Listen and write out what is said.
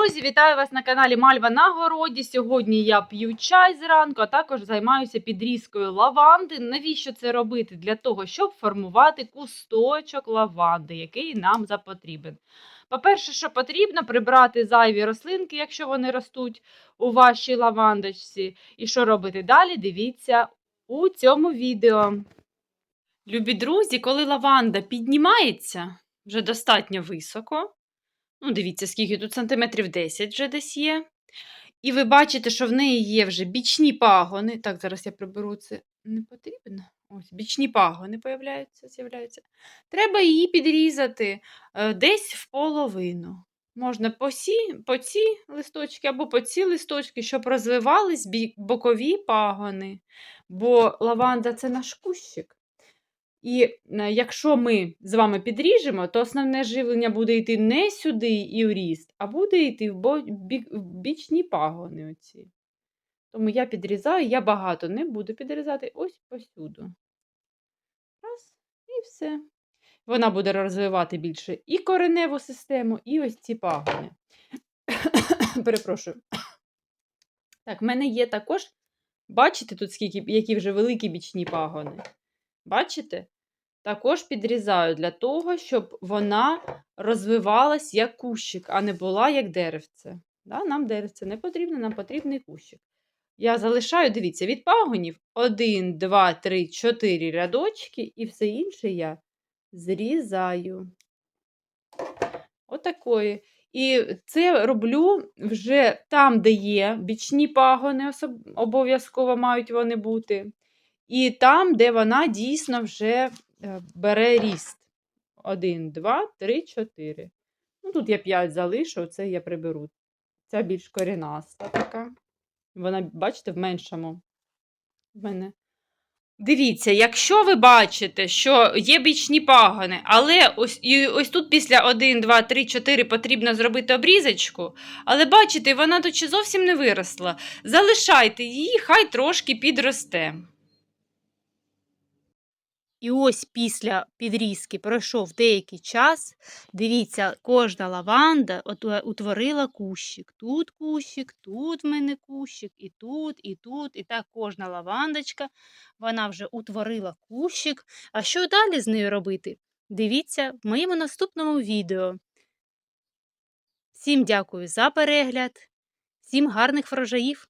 друзі, вітаю вас на каналі Мальва на городі. Сьогодні я п'ю чай зранку, а також займаюся підрізкою лаванди. Навіщо це робити? Для того, щоб формувати кусточок лаванди, який нам запотрібен. По-перше, що потрібно прибрати зайві рослинки, якщо вони ростуть у вашій лавандочці. І що робити далі? Дивіться у цьому відео. Любі друзі, коли лаванда піднімається вже достатньо високо. Ну, дивіться, скільки тут сантиметрів 10 вже десь є. І ви бачите, що в неї є вже бічні пагони. Так, зараз я приберу це не потрібно. Ось, бічні пагони появляються, з'являються. Треба її підрізати е, десь в половину. Можна по, сі, по ці листочки або по ці листочки, щоб розвивались бокові пагони. Бо лаванда це наш кущик. І е, якщо ми з вами підріжемо, то основне живлення буде йти не сюди і в ріст, а буде йти в, бічні пагони. Оці. Тому я підрізаю, я багато не буду підрізати ось посюду. Раз, і все. Вона буде розвивати більше і кореневу систему, і ось ці пагони. Перепрошую. Так, в мене є також, бачите тут, скільки, які вже великі бічні пагони. Бачите? Також підрізаю для того, щоб вона розвивалась як кущик, а не була як деревце. Да? Нам деревце не потрібно, нам потрібний кущик. Я залишаю, дивіться, від пагонів 1, 2, 3, 4 рядочки, і все інше я зрізаю. Отакої. І це роблю вже там, де є бічні пагони, обов'язково мають вони бути. І там, де вона дійсно вже бере ріст. Один, два, три, чотири. Ну, тут я п'ять залишу, це я приберу. Ця більш корінаста така. Вона, бачите, в меншому. В мене. Дивіться, якщо ви бачите, що є бічні пагони, але ось, і ось тут після 1, 2, 3, 4 потрібно зробити обрізочку, але бачите, вона тут ще зовсім не виросла. Залишайте її, хай трошки підросте. І ось після підрізки пройшов деякий час. Дивіться, кожна лаванда утворила кущик. Тут кущик, тут в мене кущик, і тут, і тут. І так кожна лавандочка, вона вже утворила кущик. А що далі з нею робити? Дивіться в моєму наступному відео. Всім дякую за перегляд, всім гарних врожаїв!